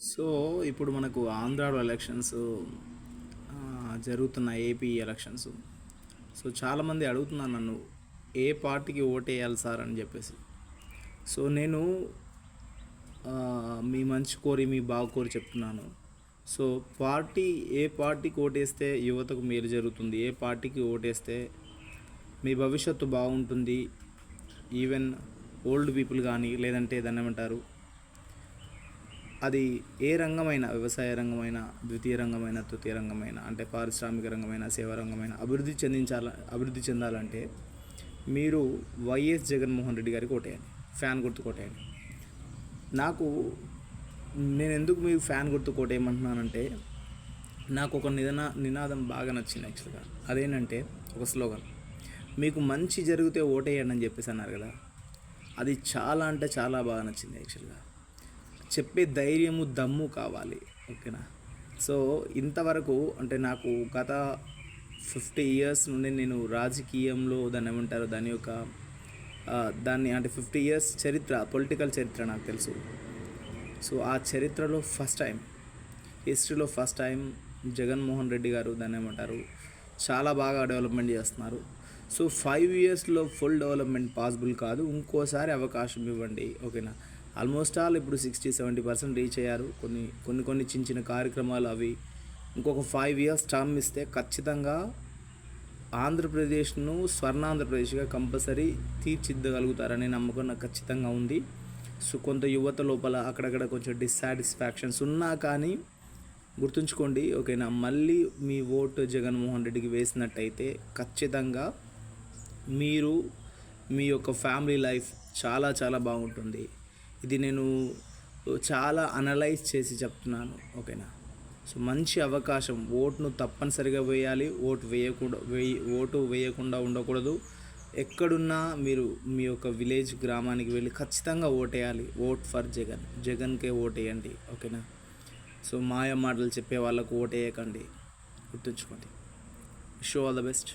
So ఇప్పుడు మనకు ఆంధ్రాలో ఎలక్షన్స్ జరుగుతున్న ఏపీ ఎలక్షన్స్ సో చాలామంది అడుగుతున్నారు నన్ను ఏ పార్టీకి ఓటేయాలి సార్ అని చెప్పేసి. సో నేను మీ మంచి కోరి మీ బాగు కోరి చెప్తున్నాను. సో పార్టీ ఏ పార్టీకి ఓటేస్తే యువతకు మేలు జరుగుతుంది ఏ పార్టీకి ఓటేస్తే మీ భవిష్యత్తు బాగుంటుంది ఈవెన్ ఓల్డ్ పీపుల్ కానీ లేదంటే దాన్ని ఏమంటారు అది ఏ రంగమైన వ్యవసాయ రంగమైన ద్వితీయ రంగమైన తృతీయ రంగమైన అంటే పారిశ్రామిక రంగమైన సేవా రంగమైన అభివృద్ధి చెందించాల అభివృద్ధి చెందాలంటే మీరు వైఎస్ జగన్మోహన్ రెడ్డి గారికి కొట్టేయండి ఫ్యాన్ గుర్తు కొట్టేయండి నాకు నేను ఎందుకు మీకు ఫ్యాన్ గుర్తు కొట్టేయమంటున్నానంటే నాకు ఒక నిదన నినాదం బాగా నచ్చింది యాక్చువల్గా. అదేంటంటే ఒక స్లోగన్. మీకు మంచి జరిగితే ఓటేయండి అని చెప్పేసి అన్నారు కదా. అది చాలా అంటే చాలా బాగా నచ్చింది యాక్చువల్గా. చెప్పే ధైర్యము దమ్ము కావాలి. ఓకేనా? సో ఇంతవరకు అంటే నాకు గత ఫిఫ్టీ ఇయర్స్ నుండి నేను రాజకీయంలో దాన్ని ఏమంటారు దాని యొక్క దాన్ని అంటే ఫిఫ్టీ ఇయర్స్ చరిత్ర పొలిటికల్ చరిత్ర నాకు తెలుసు. సో ఆ చరిత్రలో ఫస్ట్ టైం హిస్టరీలో ఫస్ట్ టైం జగన్మోహన్ రెడ్డి గారు దాన్ని ఏమంటారు చాలా బాగా డెవలప్మెంట్ చేస్తున్నారు. సో ఫైవ్ ఇయర్స్లో ఫుల్ డెవలప్మెంట్ పాసిబుల్ కాదు ఇంకోసారి అవకాశం ఇవ్వండి. ఓకేనా? ఆల్మోస్ట్ ఆల్ ఇప్పుడు సిక్స్టీ సెవెంటీ పర్సెంట్ రీచ్ అయ్యారు. కొన్ని కొన్ని కొన్ని చిన్న చిన్న కార్యక్రమాలు అవి ఇంకొక ఫైవ్ ఇయర్స్ టర్మ్ ఇస్తే ఖచ్చితంగా ఆంధ్రప్రదేశ్ను స్వర్ణాంధ్రప్రదేశ్గా కంపల్సరీ తీర్చిద్దగలుగుతారనే నమ్మకం నాకు ఖచ్చితంగా ఉంది. సో కొంత యువత లోపల అక్కడక్కడ కొంచెం డిస్సాటిస్ఫాక్షన్స్ ఉన్నా కానీ గుర్తుంచుకోండి ఓకేనా? మళ్ళీ మీ ఓటు జగన్మోహన్ రెడ్డికి వేసినట్టయితే ఖచ్చితంగా మీరు మీ యొక్క ఫ్యామిలీ లైఫ్ చాలా చాలా బాగుంటుంది. ఇది నేను చాలా అనలైజ్ చేసి చెప్తున్నాను ఓకేనా సో మంచి అవకాశం. ఓటును తప్పనిసరిగా వేయాలి. ఓటు వేయకూడదు వేయి ఓటు వేయకుండా ఉండకూడదు. ఎక్కడున్నా మీరు మీ యొక్క విలేజ్ గ్రామానికి వెళ్ళి ఖచ్చితంగా ఓటేయాలి. Vote for Jagan. జగన్కే ఓటేయండి ఓకేనా సో మాయ మాటలు చెప్పే వాళ్ళకు ఓటేయకండి. గుర్తుంచుకోండి. Show all the best